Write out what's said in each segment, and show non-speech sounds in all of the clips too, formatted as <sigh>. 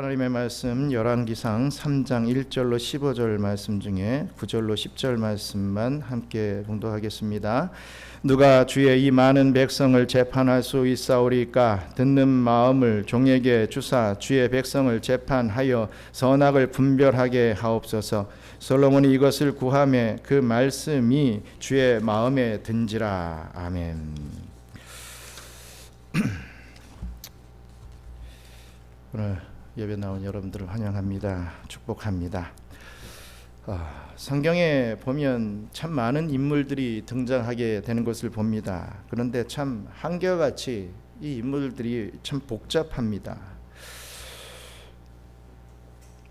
하나님의 말씀 열왕기상 3장 1절로 15절 말씀 중에 9절로 10절 말씀만 함께 봉독하겠습니다. 누가 주의 이 많은 백성을 재판할 수 있사오리까 듣는 마음을 종에게 주사 주의 백성을 재판하여 선악을 분별하게 하옵소서. 솔로몬이 이것을 구하매 그 말씀이 주의 마음에 든지라. 아멘. <clears throat> 오늘 예배 나온 여러분들을 환영합니다. 축복합니다. 아, 성경에 보면 참 많은 인물들이 등장하게 되는 것을 봅니다. 그런데 참 한결같이 이 인물들이 참 복잡합니다.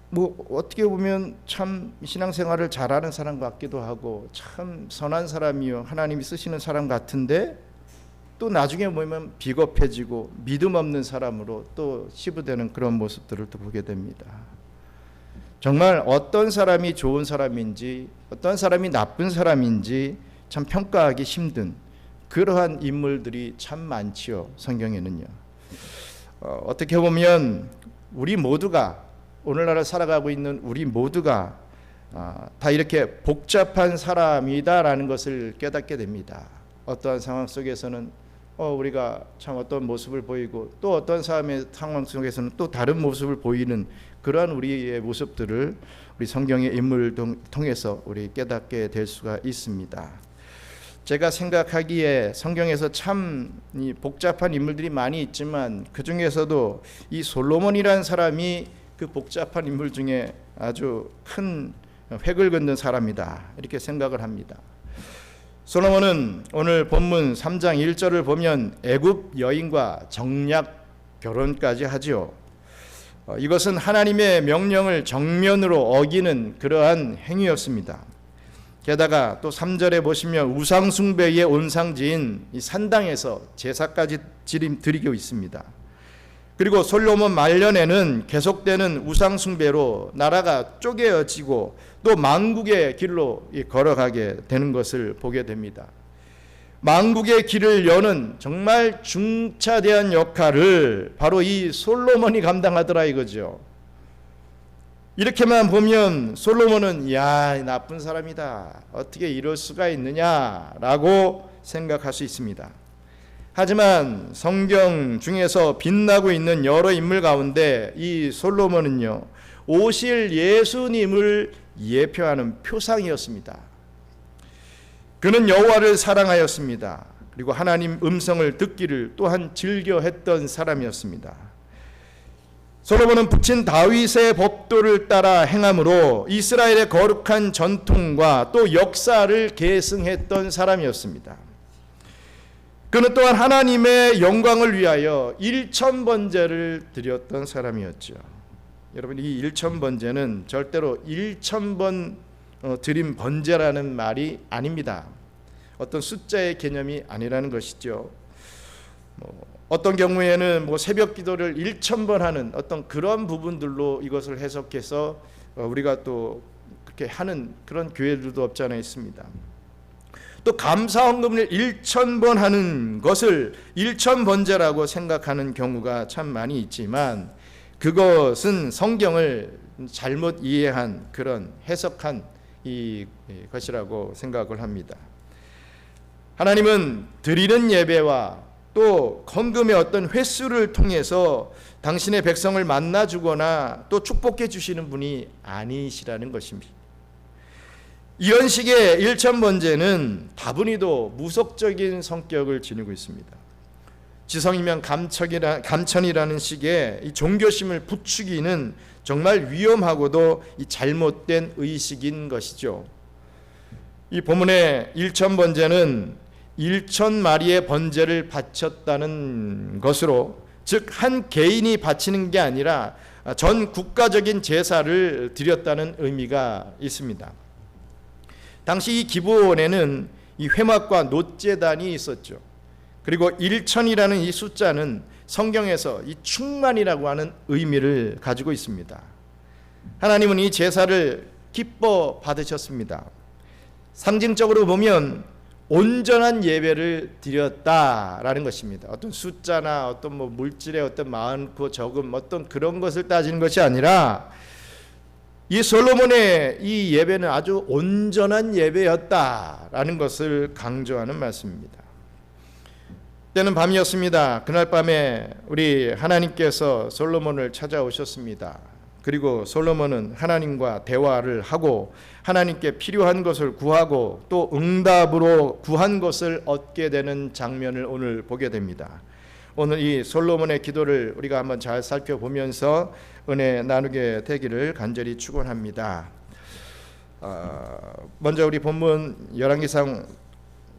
뭐 어떻게 보면 참 신앙생활을 잘하는 사람 같기도 하고 참 선한 사람이요 하나님이 쓰시는 사람 같은데 또 나중에 보면 비겁해지고 믿음 없는 사람으로 또 치부되는 그런 모습들을 또 보게 됩니다. 정말 어떤 사람이 좋은 사람인지 어떤 사람이 나쁜 사람인지 참 평가하기 힘든 그러한 인물들이 참 많지요. 성경에는요. 어, 어떻게 보면 우리 모두가 오늘날을 살아가고 있는 우리 모두가 아, 다 이렇게 복잡한 사람이다라는 것을 깨닫게 됩니다. 어떠한 상황 속에서는 어, 우리가 참 어떤 모습을 보이고 또 어떤 사람의 상황 속에서는 또 다른 모습을 보이는 그러한 우리의 모습들을 우리 성경의 인물을 통해서 우리 깨닫게 될 수가 있습니다. 제가 생각하기에 성경에서 참 복잡한 인물들이 많이 있지만 그 중에서도 이 솔로몬이라는 사람이 그 복잡한 인물 중에 아주 큰 획을 긋는 사람이다 이렇게 생각을 합니다. 솔로몬은 오늘 본문 3장 1절을 보면 애굽 여인과 정략 결혼까지 하지요. 어, 이것은 하나님의 명령을 정면으로 어기는 그러한 행위였습니다. 게다가 또 3절에 보시면 우상 숭배의 온상지인 이 산당에서 제사까지 드리고 있습니다. 그리고 솔로몬 말년에는 계속되는 우상 숭배로 나라가 쪼개어지고 또 망국의 길로 걸어가게 되는 것을 보게 됩니다. 망국의 길을 여는 정말 중차대한 역할을 바로 이 솔로몬이 감당하더라 이거죠. 이렇게만 보면 솔로몬은 야 나쁜 사람이다 어떻게 이럴 수가 있느냐라고 생각할 수 있습니다. 하지만 성경 중에서 빛나고 있는 여러 인물 가운데 이 솔로몬은요 오실 예수님을 예표하는 표상이었습니다. 그는 여호와를 사랑하였습니다. 그리고 하나님 음성을 듣기를 또한 즐겨 했던 사람이었습니다. 솔로몬은 붙인 다윗의 법도를 따라 행함으로 이스라엘의 거룩한 전통과 또 역사를 계승했던 사람이었습니다. 그는 또한 하나님의 영광을 위하여 일천 번제를 드렸던 사람이었죠. 여러분 이 일천 번제는 절대로 일천 번 어, 드린 번제라는 말이 아닙니다. 어떤 숫자의 개념이 아니라는 것이죠. 뭐 어떤 경우에는 뭐 새벽 기도를 일천 번 하는 어떤 그런 부분들로 이것을 해석해서 어, 우리가 또 그렇게 하는 그런 교회들도 없지 않아 있습니다. 또 감사 헌금을 1천 번 하는 것을 1천 번제라고 생각하는 경우가 참 많이 있지만 그것은 성경을 잘못 이해한 그런 해석한 이 것이라고 생각을 합니다. 하나님은 드리는 예배와 또 헌금의 어떤 횟수를 통해서 당신의 백성을 만나 주거나 또 축복해 주시는 분이 아니시라는 것입니다. 이런 식의 일천 번제는 다분히도 무속적인 성격을 지니고 있습니다. 지성이면 감척이라, 감천이라는 식의 이 종교심을 부추기는 정말 위험하고도 이 잘못된 의식인 것이죠. 이 본문의 일천 번제는 일천 마리의 번제를 바쳤다는 것으로 즉 한 개인이 바치는 게 아니라 전 국가적인 제사를 드렸다는 의미가 있습니다. 당시 이 기부원에는 이 회막과 노제단이 있었죠. 그리고 일천이라는 이 숫자는 성경에서 이 충만이라고 하는 의미를 가지고 있습니다. 하나님은 이 제사를 기뻐 받으셨습니다. 상징적으로 보면 온전한 예배를 드렸다라는 것입니다. 어떤 숫자나 어떤 뭐 물질의 어떤 많고 적음 어떤 그런 것을 따지는 것이 아니라 이 솔로몬의 이 예배는 아주 온전한 예배였다라는 것을 강조하는 말씀입니다. 때는 밤이었습니다. 그날 밤에 우리 하나님께서 솔로몬을 찾아오셨습니다. 그리고 솔로몬은 하나님과 대화를 하고 하나님께 필요한 것을 구하고 또 응답으로 구한 것을 얻게 되는 장면을 오늘 보게 됩니다. 오늘 이 솔로몬의 기도를 우리가 한번 잘 살펴보면서 은혜 나누게 되기를 간절히 축원합니다. 어, 먼저 우리 본문 열왕기상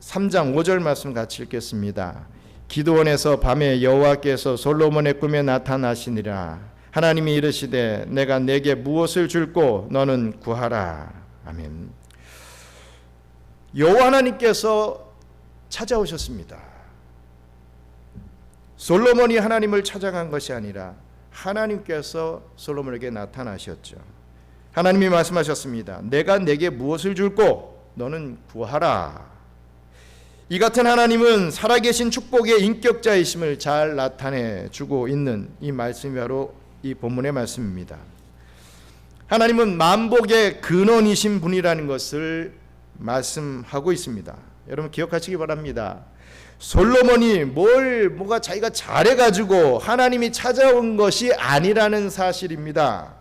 3장 5절 말씀 같이 읽겠습니다. 기도원에서 밤에 여호와께서 솔로몬의 꿈에 나타나시니라 하나님이 이르시되 내가 내게 무엇을 줄고 너는 구하라 아멘. 여호와 하나님께서 찾아오셨습니다. 솔로몬이 하나님을 찾아간 것이 아니라 하나님께서 솔로몬에게 나타나셨죠. 하나님이 말씀하셨습니다. 내가 내게 무엇을 줄고 너는 구하라. 이 같은 하나님은 살아계신 축복의 인격자이심을 잘 나타내 주고 있는 이 말씀이 바로 이 본문의 말씀입니다. 하나님은 만복의 근원이신 분이라는 것을 말씀하고 있습니다. 여러분 기억하시기 바랍니다. 솔로몬이 뭘 뭐가 자기가 잘해 가지고 하나님이 찾아온 것이 아니라는 사실입니다.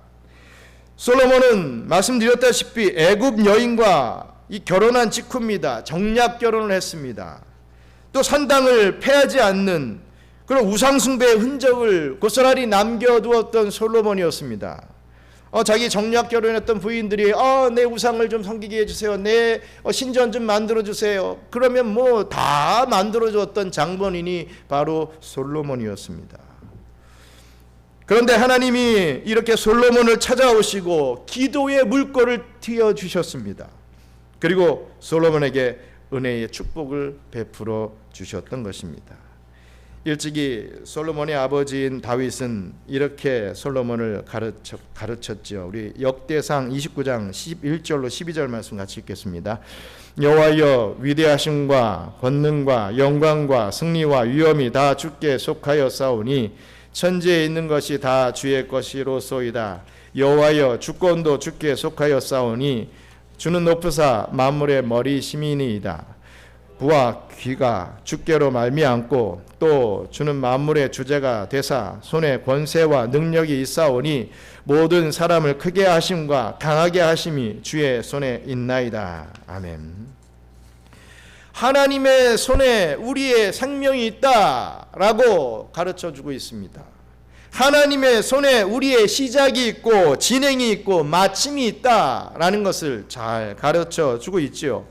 솔로몬은 말씀드렸다시피 애굽 여인과 이 결혼한 직후입니다. 정략 결혼을 했습니다. 또 산당을 패하지 않는 그런 우상숭배의 흔적을 고스란히 남겨두었던 솔로몬이었습니다. 어, 자기 정략 결혼했던 부인들이 어, 내 우상을 좀 섬기게 해주세요. 내 어, 신전 좀 만들어주세요. 그러면 뭐 다 만들어줬던 장본인이 바로 솔로몬이었습니다. 그런데 하나님이 이렇게 솔로몬을 찾아오시고 기도의 물꼬를 튀어 주셨습니다. 그리고 솔로몬에게 은혜의 축복을 베풀어 주셨던 것입니다. 일찍이 솔로몬의 아버지인 다윗은 이렇게 솔로몬을 가르쳐, 가르쳤죠. 우리 역대상 29장 11절로 12절 말씀 같이 읽겠습니다. 여호와여 위대하심과 권능과 영광과 승리와 위엄이 다 주께 속하여 싸우니 천지에 있는 것이 다 주의 것이로소이다. 여호와여 주권도 주께 속하여 싸우니 주는 높으사 만물의 머리 시민이이다. 부와 귀가 주께로 말미암고 또 주는 만물의 주제가 되사 손에 권세와 능력이 있사오니 모든 사람을 크게 하심과 강하게 하심이 주의 손에 있나이다. 아멘. 하나님의 손에 우리의 생명이 있다라고 가르쳐 주고 있습니다. 하나님의 손에 우리의 시작이 있고 진행이 있고 마침이 있다라는 것을 잘 가르쳐 주고 있지요.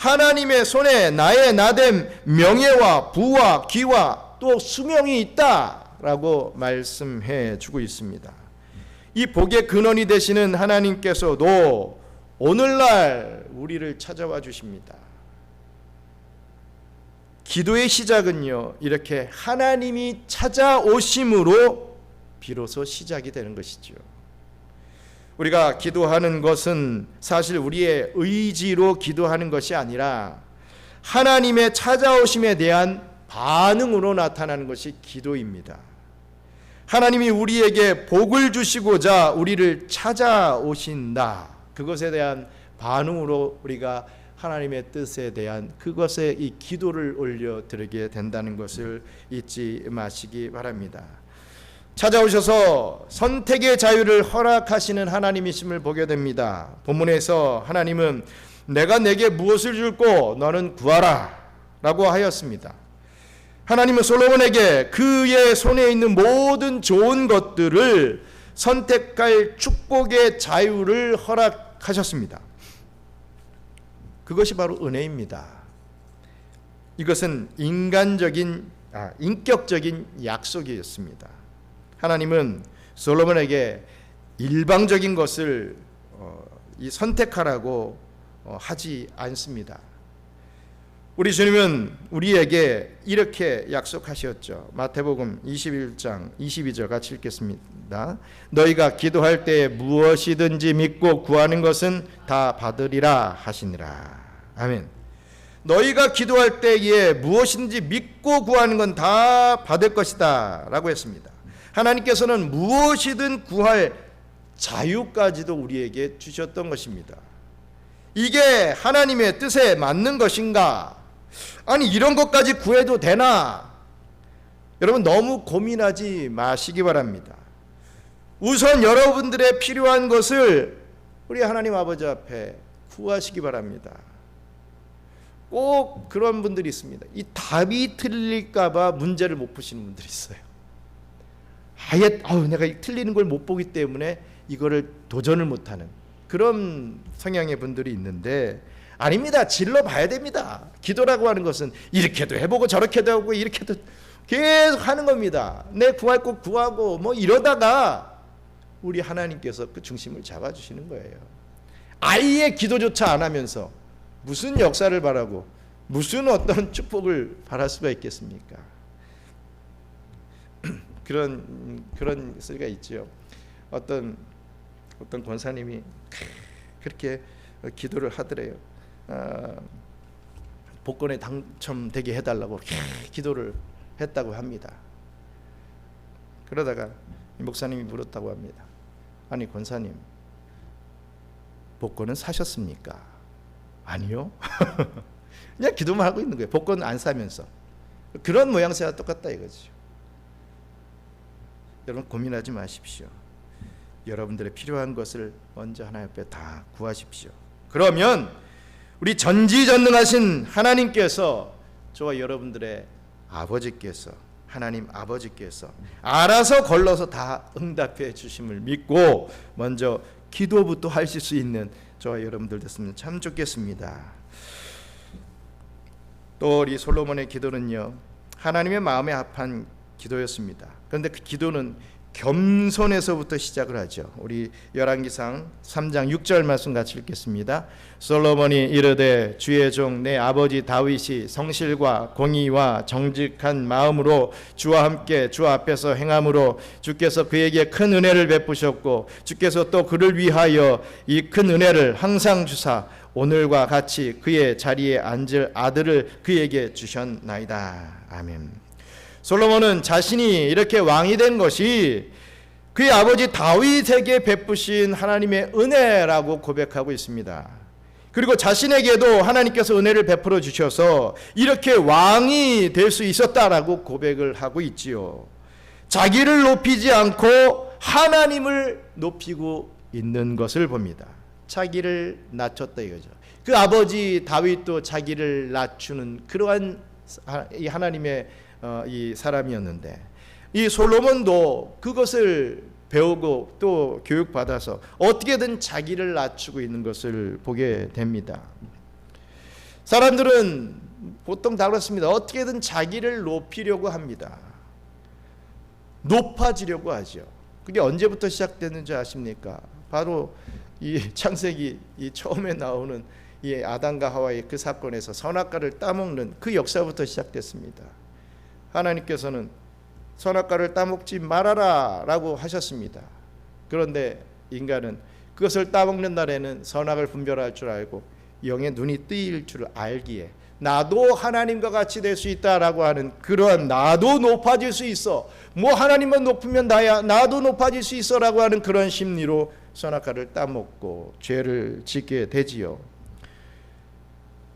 하나님의 손에 나의 나됨 명예와 부와 기와 또 수명이 있다라고 말씀해 주고 있습니다. 이 복의 근원이 되시는 하나님께서도 오늘날 우리를 찾아와 주십니다. 기도의 시작은요, 이렇게 하나님이 찾아오심으로 비로소 시작이 되는 것이죠. 우리가 기도하는 것은 사실 우리의 의지로 기도하는 것이 아니라 하나님의 찾아오심에 대한 반응으로 나타나는 것이 기도입니다. 하나님이 우리에게 복을 주시고자 우리를 찾아오신다. 그것에 대한 반응으로 우리가 하나님의 뜻에 대한 그것에 이 기도를 올려 드리게 된다는 것을 잊지 마시기 바랍니다. 찾아오셔서 선택의 자유를 허락하시는 하나님이심을 보게 됩니다. 본문에서 하나님은 내가 내게 무엇을 줄고 너는 구하라 라고 하였습니다. 하나님은 솔로몬에게 그의 손에 있는 모든 좋은 것들을 선택할 축복의 자유를 허락하셨습니다. 그것이 바로 은혜입니다. 이것은 인간적인 아, 인격적인 약속이었습니다. 하나님은 솔로몬에게 일방적인 것을 어, 이 선택하라고 어, 하지 않습니다. 우리 주님은 우리에게 이렇게 약속하셨죠. 마태복음 21장 22절 같이 읽겠습니다. 너희가 기도할 때 무엇이든지 믿고 구하는 것은 다 받으리라 하시니라. 아멘. 너희가 기도할 때에 무엇인지 믿고 구하는 건 다 받을 것이다 라고 했습니다. 하나님께서는 무엇이든 구할 자유까지도 우리에게 주셨던 것입니다. 이게 하나님의 뜻에 맞는 것인가? 아니 이런 것까지 구해도 되나? 여러분 너무 고민하지 마시기 바랍니다. 우선 여러분들의 필요한 것을 우리 하나님 아버지 앞에 구하시기 바랍니다. 꼭 그런 분들이 있습니다. 이 답이 틀릴까봐 문제를 못 푸시는 분들이 있어요. 아예 아우 내가 이 틀리는 걸 못 보기 때문에 이거를 도전을 못하는 그런 성향의 분들이 있는데 아닙니다. 질러 봐야 됩니다. 기도라고 하는 것은 이렇게도 해보고 저렇게도 하고 이렇게도 계속 하는 겁니다. 내 구할 것 구하고 뭐 이러다가 우리 하나님께서 그 중심을 잡아주시는 거예요. 아예 기도조차 안 하면서 무슨 역사를 바라고 무슨 어떤 축복을 바랄 수가 있겠습니까? <clears throat> 그런 그런 소리가 있죠. 어떤 어떤 권사님이 그렇게 기도를 하더래요. 아, 복권에 당첨되게 해달라고 기도를 했다고 합니다. 그러다가 목사님이 물었다고 합니다. 아니 권사님 복권은 사셨습니까? 아니요. <laughs> 그냥 기도만 하고 있는 거예요. 복권 안 사면서 그런 모양새와 똑같다 이거죠. 여러분 고민하지 마십시오. 여러분들의 필요한 것을 먼저 하나님 앞에 다 구하십시오. 그러면 우리 전지전능하신 하나님께서 저와 여러분들의 아버지께서 하나님 아버지께서 알아서 걸러서 다 응답해 주심을 믿고 먼저 기도부터 하실 수 있는 저와 여러분들 됐으면 참 좋겠습니다. 또 우리 솔로몬의 기도는요 하나님의 마음에 합한 기도였습니다. 그런데 그 기도는 겸손에서부터 시작을 하죠. 우리 열왕기상 3장 6절 말씀 같이 읽겠습니다. 솔로몬이 이르되 주의 종 내 아버지 다윗이 성실과 공의와 정직한 마음으로 주와 함께 주 앞에서 행함으로 주께서 그에게 큰 은혜를 베푸셨고 주께서 또 그를 위하여 이 큰 은혜를 항상 주사 오늘과 같이 그의 자리에 앉을 아들을 그에게 주셨나이다. 아멘. 솔로몬은 자신이 이렇게 왕이 된 것이 그의 아버지 다윗에게 베푸신 하나님의 은혜라고 고백하고 있습니다. 그리고 자신에게도 하나님께서 은혜를 베풀어 주셔서 이렇게 왕이 될 수 있었다라고 고백을 하고 있지요. 자기를 높이지 않고 하나님을 높이고 있는 것을 봅니다. 자기를 낮췄다 이거죠. 그 아버지 다윗도 자기를 낮추는 그러한 이 하나님의 어, 이 사람이었는데 이 솔로몬도 그것을 배우고 또 교육받아서 어떻게든 자기를 낮추고 있는 것을 보게 됩니다. 사람들은 보통 다 그렇습니다. 어떻게든 자기를 높이려고 합니다. 높아지려고 하죠. 그게 언제부터 시작됐는지 아십니까? 바로 이 창세기 이 처음에 나오는 이 아담과 하와의 그 사건에서 선악과를 따먹는 그 역사부터 시작됐습니다. 하나님께서는 선악과를 따먹지 말아라 라고 하셨습니다. 그런데 인간은 그것을 따먹는 날에는 선악을 분별할 줄 알고 영의 눈이 뜨일 줄 알기에 나도 하나님과 같이 될 수 있다라고 하는 그러한 나도 높아질 수 있어. 뭐 하나님만 높으면 나야 나도 높아질 수 있어라고 하는 그런 심리로 선악과를 따먹고 죄를 짓게 되지요.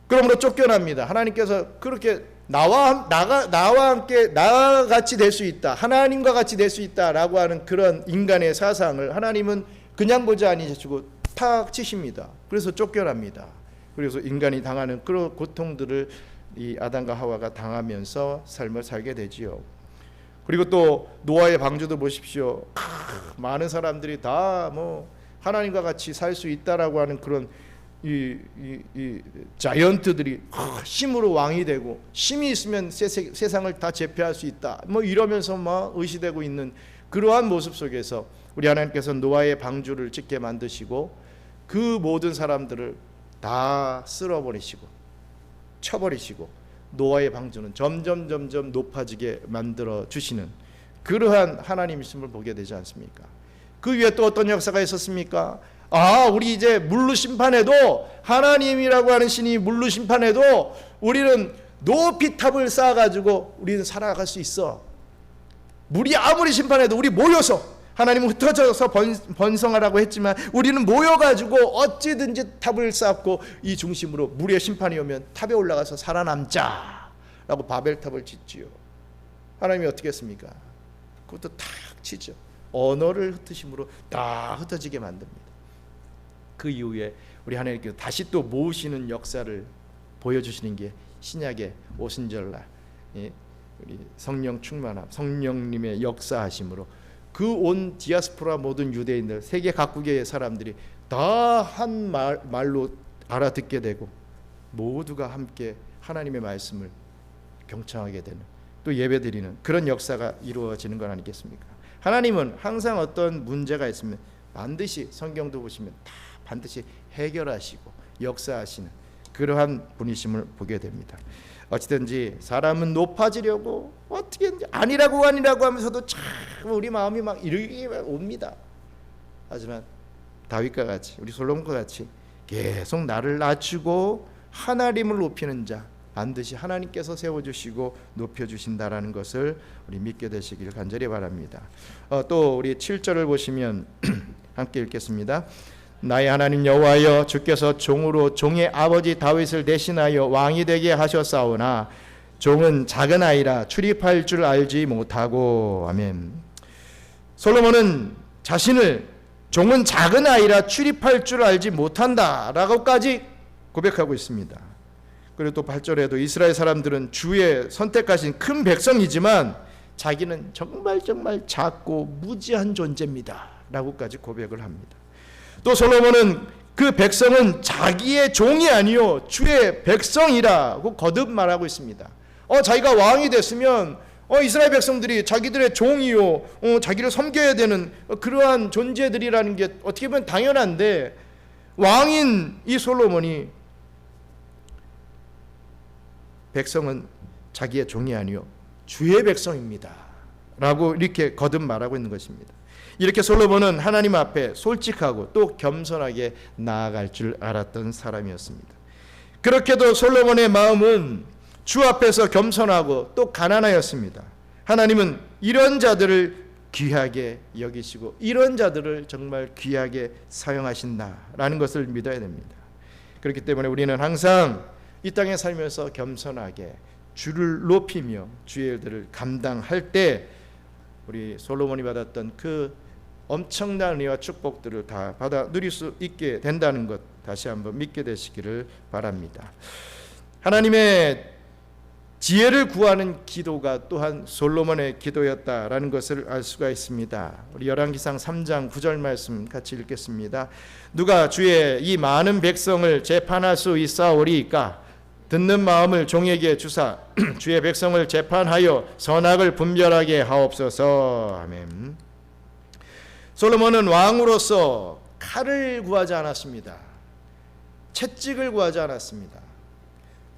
그러므로 쫓겨납니다. 하나님께서 그렇게 나와 나가 나와 함께 나와 같이 될 수 있다. 하나님과 같이 될 수 있다라고 하는 그런 인간의 사상을 하나님은 그냥 보지 아니시고 탁 치십니다. 그래서 쫓겨납니다. 그래서 인간이 당하는 그런 고통들을 이 아담과 하와가 당하면서 삶을 살게 되지요. 그리고 또 노아의 방주도 보십시오. 크, 많은 사람들이 다 뭐 하나님과 같이 살 수 있다라고 하는 그런 이, 이, 이 자이언트들이 힘으로 왕이 되고 힘이 있으면 세상을 다 제패할 수 있다. 뭐 이러면서 막 의시되고 있는 그러한 모습 속에서 우리 하나님께서 노아의 방주를 짓게 만드시고 그 모든 사람들을 다 쓸어버리시고 쳐버리시고 노아의 방주는 점점 점점 높아지게 만들어 주시는 그러한 하나님이심을 보게 되지 않습니까? 그 위에 또 어떤 역사가 있었습니까? 아, 우리 이제 물로 심판해도 하나님이라고 하는 신이 물로 심판해도 우리는 높이 탑을 쌓아가지고 우리는 살아갈 수 있어. 물이 아무리 심판해도 우리 모여서 하나님은 흩어져서 번, 번성하라고 했지만 우리는 모여가지고 어찌든지 탑을 쌓고 이 중심으로 물의 심판이 오면 탑에 올라가서 살아남자라고 바벨탑을 짓지요. 하나님이 어떻게 했습니까? 그것도 탁 치죠. 언어를 흩으심으로 다 흩어지게 만듭니다. 그 이후에 우리 하나님께서 다시 또 모으시는 역사를 보여주시는 게 신약의 오순절날 예, 우리 성령 충만함, 성령님의 역사하심으로 그 온 디아스포라 모든 유대인들 세계 각국의 사람들이 다 한 말로 알아듣게 되고 모두가 함께 하나님의 말씀을 경청하게 되는 또 예배드리는 그런 역사가 이루어지는 건 아니겠습니까? 하나님은 항상 어떤 문제가 있으면 반드시 성경도 보시면 다 반드시 해결하시고 역사하시는 그러한 분이심을 보게 됩니다. 어찌든지 사람은 높아지려고 어떻게든지 아니라고 아니라고 하면서도 참 우리 마음이 막 이르게 옵니다. 하지만 다윗과 같이 우리 솔로몬과 같이 계속 나를 낮추고 하나님을 높이는 자 반드시 하나님께서 세워주시고 높여주신다라는 것을 우리 믿게 되시길 간절히 바랍니다. 어, 또 우리 7절을 보시면 <clears throat> 함께 읽겠습니다. 나의 하나님 여호와여 주께서 종으로 종의 아버지 다윗을 대신하여 왕이 되게 하셨사오나 종은 작은 아이라 출입할 줄 알지 못하고 아멘. 솔로몬은 자신을 종은 작은 아이라 출입할 줄 알지 못한다라고까지 고백하고 있습니다. 그리고 또 8절에도 이스라엘 사람들은 주의 선택하신 큰 백성이지만 자기는 정말 정말 작고 무지한 존재입니다. 라고까지 고백을 합니다. 또 솔로몬은 그 백성은 자기의 종이 아니요 주의 백성이라고 거듭 말하고 있습니다. 어 자기가 왕이 됐으면 어 이스라엘 백성들이 자기들의 종이요 어 자기를 섬겨야 되는 그러한 존재들이라는 게 어떻게 보면 당연한데 왕인 이 솔로몬이 백성은 자기의 종이 아니요 주의 백성입니다라고 이렇게 거듭 말하고 있는 것입니다. 이렇게 솔로몬은 하나님 앞에 솔직하고 또 겸손하게 나아갈 줄 알았던 사람이었습니다. 그렇게도 솔로몬의 마음은 주 앞에서 겸손하고 또 가난하였습니다. 하나님은 이런 자들을 귀하게 여기시고 이런 자들을 정말 귀하게 사용하신다라는 것을 믿어야 됩니다. 그렇기 때문에 우리는 항상 이 땅에 살면서 겸손하게 주를 높이며 주의 일들을 감당할 때 우리 솔로몬이 받았던 그 엄청난 은혜와 축복들을 다 받아 누릴 수 있게 된다는 것 다시 한번 믿게 되시기를 바랍니다. 하나님의 지혜를 구하는 기도가 또한 솔로몬의 기도였다라는 것을 알 수가 있습니다. 우리 열왕기상 3장 9절 말씀 같이 읽겠습니다. 누가 주의 이 많은 백성을 재판할 수 있사오리까 듣는 마음을 종에게 주사 <clears throat> 주의 백성을 재판하여 선악을 분별하게 하옵소서. 아멘. 솔로몬은 왕으로서 칼을 구하지 않았습니다. 채찍을 구하지 않았습니다.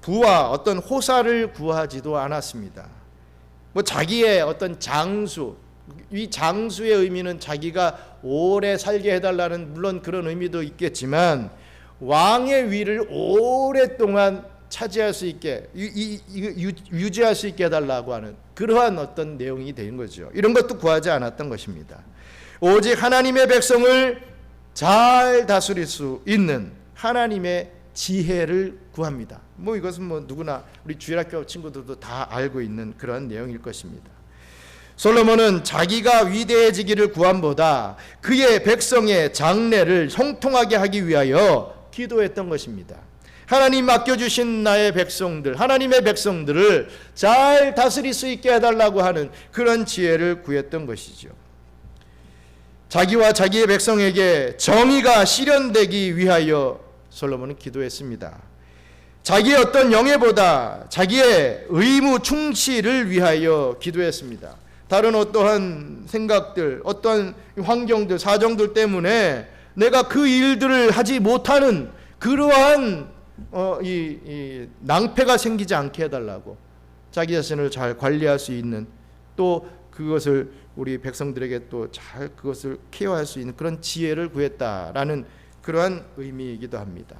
부와 어떤 호사를 구하지도 않았습니다. 뭐 자기의 어떤 장수, 이 장수의 의미는 자기가 오래 살게 해달라는 물론 그런 의미도 있겠지만 왕의 위를 오랫동안 차지할 수 있게 유지할 수 있게 해달라고 하는 그러한 어떤 내용이 되는 거죠. 이런 것도 구하지 않았던 것입니다. 오직 하나님의 백성을 잘 다스릴 수 있는 하나님의 지혜를 구합니다. 뭐 이것은 뭐 누구나 우리 주일학교 친구들도 다 알고 있는 그런 내용일 것입니다. 솔로몬은 자기가 위대해지기를 구함보다 그의 백성의 장래를 형통하게 하기 위하여 기도했던 것입니다. 하나님 맡겨주신 나의 백성들, 하나님의 백성들을 잘 다스릴 수 있게 해달라고 하는 그런 지혜를 구했던 것이죠. 자기와 자기의 백성에게 정의가 실현되기 위하여 솔로몬은 기도했습니다. 자기의 어떤 영예보다 자기의 의무 충실을 위하여 기도했습니다. 다른 어떠한 생각들, 어떠한 환경들, 사정들 때문에 내가 그 일들을 하지 못하는 그러한 어, 이, 이 낭패가 생기지 않게 해달라고 자기 자신을 잘 관리할 수 있는 또 그것을 우리 백성들에게 또 잘 그것을 케어할 수 있는 그런 지혜를 구했다라는 그러한 의미이기도 합니다.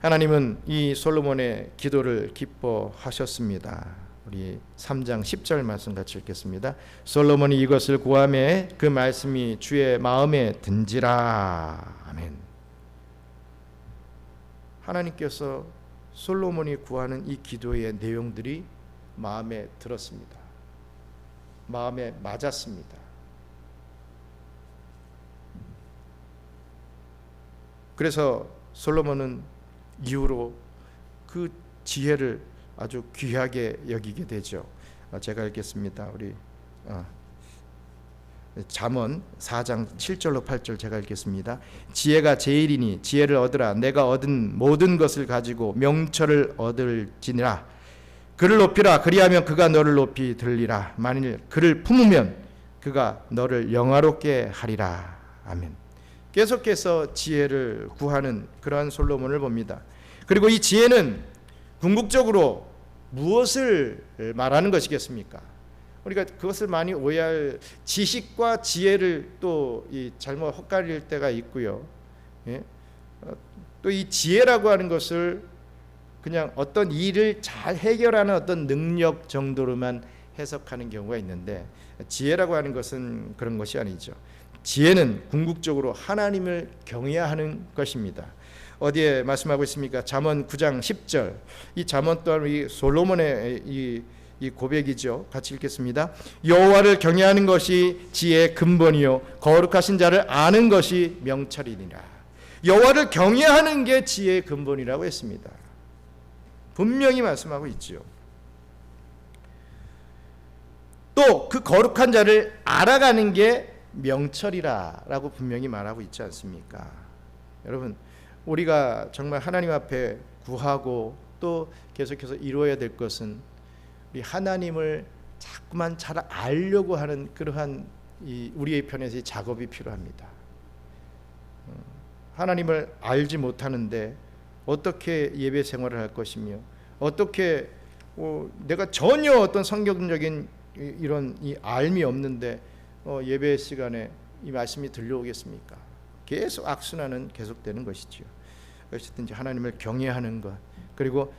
하나님은 이 솔로몬의 기도를 기뻐하셨습니다. 우리 3장 10절 말씀 같이 읽겠습니다. 솔로몬이 이것을 구함에 그 말씀이 주의 마음에 든지라. 아멘. 하나님께서 솔로몬이 구하는 이 기도의 내용들이 마음에 들었습니다. 마음에 맞았습니다. 그래서 솔로몬은 이후로 그 지혜를 아주 귀하게 여기게 되죠. 어, 제가 읽겠습니다. 우리 어, 잠언 4장 7절로 8절 제가 읽겠습니다. 지혜가 제일이니 지혜를 얻으라. 내가 얻은 모든 것을 가지고 명철을 얻을지니라. 그를 높이라. 그리하면 그가 너를 높이 들리라. 만일 그를 품으면 그가 너를 영화롭게 하리라. 아멘. 계속해서 지혜를 구하는 그러한 솔로몬을 봅니다. 그리고 이 지혜는 궁극적으로 무엇을 말하는 것이겠습니까? 우리가 그것을 많이 오해할 지식과 지혜를 또이 잘못 헛갈릴 때가 있고요. 예? 어, 또이 지혜라고 하는 것을 그냥 어떤 일을 잘 해결하는 어떤 능력 정도로만 해석하는 경우가 있는데 지혜라고 하는 것은 그런 것이 아니죠. 지혜는 궁극적으로 하나님을 경외하는 것입니다. 어디에 말씀하고 있습니까? 잠언 9장 10절. 이 잠언 또한 이 솔로몬의 이, 이 고백이죠. 같이 읽겠습니다. 여호와를 경외하는 것이 지혜의 근본이요 거룩하신 자를 아는 것이 명철이니라. 여호와를 경외하는 게 지혜의 근본이라고 했습니다. 분명히 말씀하고 있죠. 또그 거룩한 자를 알아가는 게 명철이라라고 분명히 말하고 있지 않습니까? 여러분 우리가 정말 하나님 앞에 구하고 또 계속해서 이루어야 될 것은 우리 하나님을 자꾸만 잘 알려고 하는 그러한 이 우리의 편에서의 작업이 필요합니다. 어, 하나님을 알지 못하는데 어떻게 예배 생활을 할 것이며 어떻게 어, 내가 전혀 어떤 성경적인 이런 이 알미 없는데 어, 예배 시간에 이 말씀이 들려오겠습니까? 계속 악순환은 계속되는 것이지요. 어쨌든지 하나님을 경외하는 것 그리고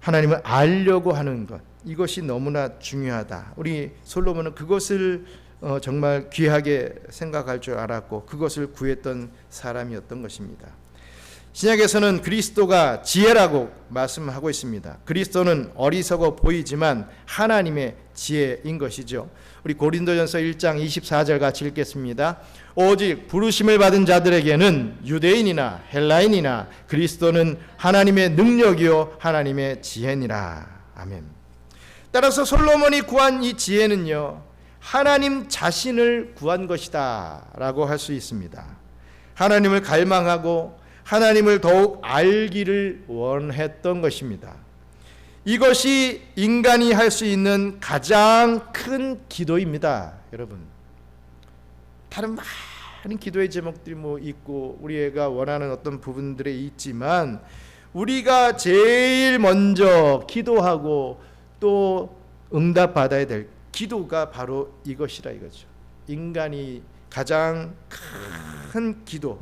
하나님을 알려고 하는 것 이것이 너무나 중요하다. 우리 솔로몬은 그것을 어, 정말 귀하게 생각할 줄 알았고 그것을 구했던 사람이었던 것입니다. 신약에서는 그리스도가 지혜라고 말씀하고 있습니다. 그리스도는 어리석어 보이지만 하나님의 지혜인 것이죠. 우리 고린도전서 1장 24절 같이 읽겠습니다. 오직 부르심을 받은 자들에게는 유대인이나 헬라인이나 그리스도는 하나님의 능력이요 하나님의 지혜니라. 아멘. 따라서 솔로몬이 구한 이 지혜는요. 하나님 자신을 구한 것이다라고 할 수 있습니다. 하나님을 갈망하고 하나님을 더욱 알기를 원했던 것입니다. 이것이 인간이 할 수 있는 가장 큰 기도입니다, 여러분. 다른 많은 기도의 제목들이 뭐 있고 우리가 원하는 어떤 부분들이 있지만 우리가 제일 먼저 기도하고 또 응답 받아야 될 기도가 바로 이것이라 이거죠. 인간이 가장 큰 기도,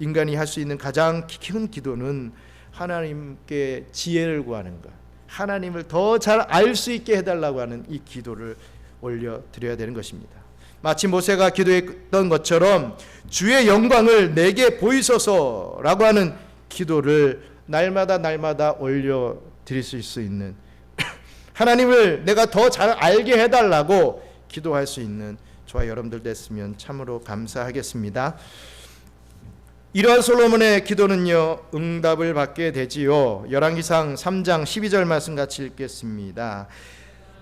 인간이 할 수 있는 가장 큰 기도는 하나님께 지혜를 구하는 것, 하나님을 더 잘 알 수 있게 해달라고 하는 이 기도를 올려 드려야 되는 것입니다. 마치 모세가 기도했던 것처럼 주의 영광을 내게 보이소서라고 하는 기도를 날마다 날마다 올려 드릴 수 있는 <clears throat> 하나님을 내가 더 잘 알게 해달라고 기도할 수 있는 저와 여러분들 됐으면 참으로 감사하겠습니다. 이러한 솔로몬의 기도는요 응답을 받게 되지요. 열왕기상 3장 12절 말씀 같이 읽겠습니다.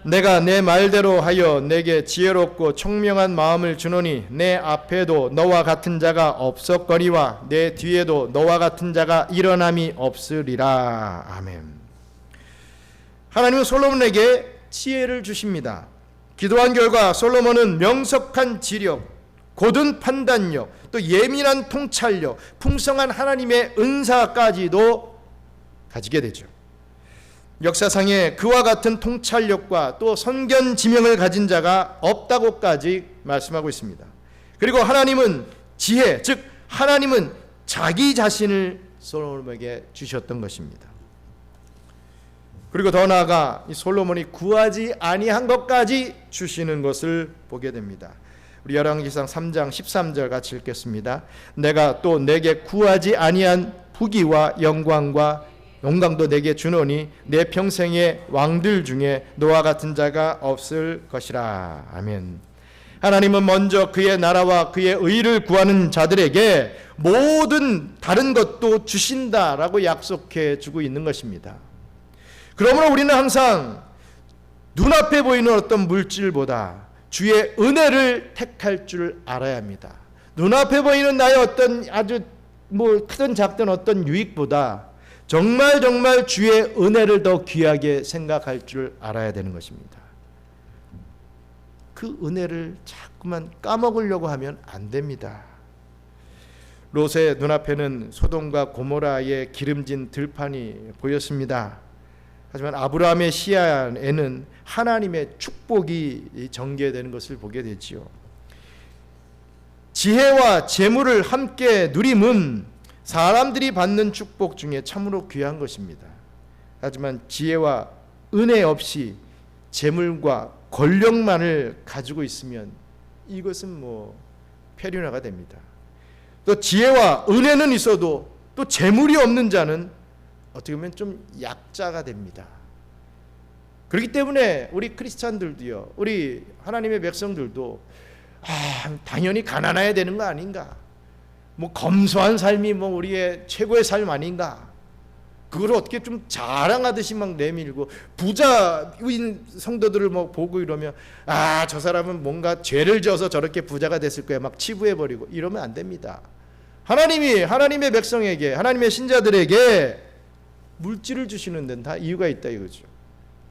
내가 내 말대로 하여 내게 지혜롭고 총명한 마음을 주노니 내 앞에도 너와 같은 자가 없었거니와 내 뒤에도 너와 같은 자가 일어남이 없으리라. 아멘. 하나님은 솔로몬에게 지혜를 주십니다. 기도한 결과 솔로몬은 명석한 지력, 고든 판단력, 또 예민한 통찰력, 풍성한 하나님의 은사까지도 가지게 되죠. 역사상에 그와 같은 통찰력과 또 선견 지명을 가진 자가 없다고까지 말씀하고 있습니다. 그리고 하나님은 지혜, 즉 하나님은 자기 자신을 솔로몬에게 주셨던 것입니다. 그리고 더 나아가 이 솔로몬이 구하지 아니한 것까지 주시는 것을 보게 됩니다. 우리 열왕기상 3장 13절 같이 읽겠습니다. 내가 또 내게 구하지 아니한 부귀와 영광과 영광도 내게 주노니 내 평생의 왕들 중에 너와 같은 자가 없을 것이라. 아멘. 하나님은 먼저 그의 나라와 그의 의를 구하는 자들에게 모든 다른 것도 주신다라고 약속해 주고 있는 것입니다. 그러므로 우리는 항상 눈앞에 보이는 어떤 물질보다 주의 은혜를 택할 줄 알아야 합니다. 눈앞에 보이는 나의 어떤 아주 뭐 크든 작든 어떤 유익보다 정말 정말 주의 은혜를 더 귀하게 생각할 줄 알아야 되는 것입니다. 그 은혜를 자꾸만 까먹으려고 하면 안 됩니다. 롯의 눈앞에는 소돔과 고모라의 기름진 들판이 보였습니다. 하지만 아브라함의 시야에는 하나님의 축복이 전개되는 것을 보게 되지요. 지혜와 재물을 함께 누림은 사람들이 받는 축복 중에 참으로 귀한 것입니다. 하지만 지혜와 은혜 없이 재물과 권력만을 가지고 있으면 이것은 뭐 폐륜화가 됩니다. 또 지혜와 은혜는 있어도 또 재물이 없는 자는 어떻게 보면 좀 약자가 됩니다. 그렇기 때문에 우리 크리스찬들도요, 우리 하나님의 백성들도 아, 당연히 가난해야 되는 거 아닌가? 뭐 검소한 삶이 뭐 우리의 최고의 삶 아닌가? 그걸 어떻게 좀 자랑하듯이 막 내밀고 부자인 성도들을 뭐 보고 이러면 아 저 사람은 뭔가 죄를 지어서 저렇게 부자가 됐을 거야 막 치부해 버리고 이러면 안 됩니다. 하나님이 하나님의 백성에게 하나님의 신자들에게 물질을 주시는 데는 다 이유가 있다 이거죠.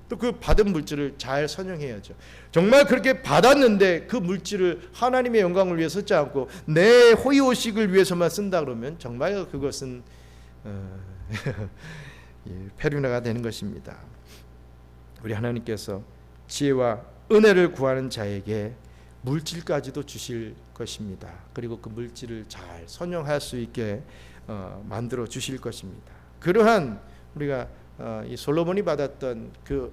또 그 받은 물질을 잘 선용해야죠. 정말 그렇게 받았는데 그 물질을 하나님의 영광을 위해 쓰지 않고 내 호의호식을 위해서만 쓴다 그러면 정말 그것은 어, <laughs> 예, 되는 것입니다. 우리 하나님께서 지혜와 은혜를 구하는 자에게 물질까지도 주실 것입니다. 그리고 그 물질을 잘 선용할 수 있게 어, 만들어 주실 것입니다. 그러한 우리가 어, 이 솔로몬이 받았던 그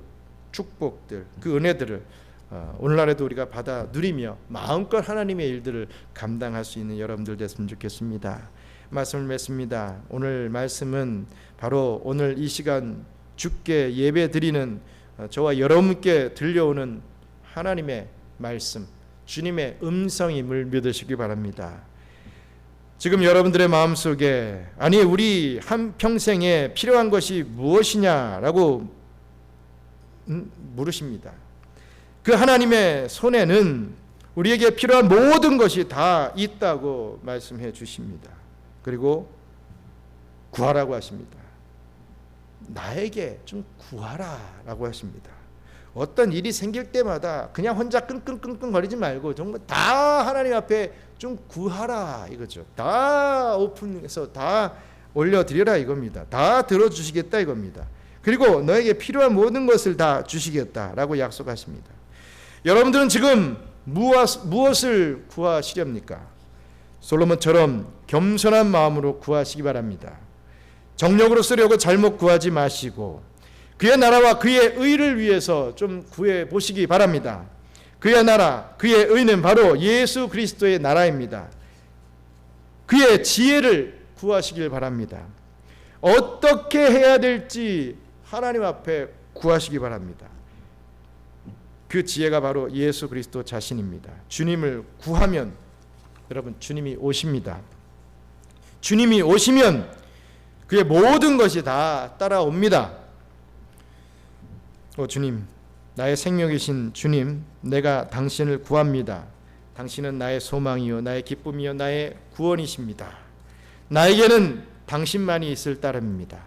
축복들, 그 은혜들을 어, 오늘날에도 우리가 받아 누리며 마음껏 하나님의 일들을 감당할 수 있는 여러분들 됐으면 좋겠습니다. 말씀을 맺습니다. 오늘 말씀은 바로 오늘 이 시간 주께 예배 드리는 어, 저와 여러분께 들려오는 하나님의 말씀, 주님의 음성임을 믿으시기 바랍니다. 지금 여러분들의 마음속에 아니 우리 한 평생에 필요한 것이 무엇이냐라고 음, 물으십니다. 그 하나님의 손에는 우리에게 필요한 모든 것이 다 있다고 말씀해 주십니다. 그리고 구하라고 하십니다. 나에게 좀 구하라라고 하십니다. 어떤 일이 생길 때마다 그냥 혼자 끙끙끙끙 거리지 말고 정말 다 하나님 앞에 좀 구하라 이거죠. 다 오픈해서 다 올려드리라 이겁니다. 다 들어주시겠다 이겁니다. 그리고 너에게 필요한 모든 것을 다 주시겠다라고 약속하십니다. 여러분들은 지금 무엇, 무엇을 구하시렵니까? 솔로몬처럼 겸손한 마음으로 구하시기 바랍니다. 정력으로 쓰려고 잘못 구하지 마시고 그의 나라와 그의 의를 위해서 좀 구해 보시기 바랍니다. 그의 나라, 그의 의는 바로 예수 그리스도의 나라입니다. 그의 지혜를 구하시길 바랍니다. 어떻게 해야 될지 하나님 앞에 구하시기 바랍니다. 그 지혜가 바로 예수 그리스도 자신입니다. 주님을 구하면 여러분 주님이 오십니다. 주님이 오시면 그의 모든 것이 다 따라옵니다. 오 주님, 나의 생명이신 주님, 내가 당신을 구합니다. 당신은 나의 소망이요, 나의 기쁨이요, 나의 구원이십니다. 나에게는 당신만이 있을 따름입니다.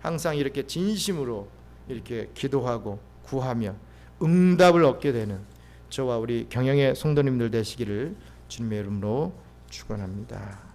항상 이렇게 진심으로 이렇게 기도하고 구하며 응답을 얻게 되는 저와 우리 경영의 성도님들 되시기를 주님의 이름으로 축원합니다.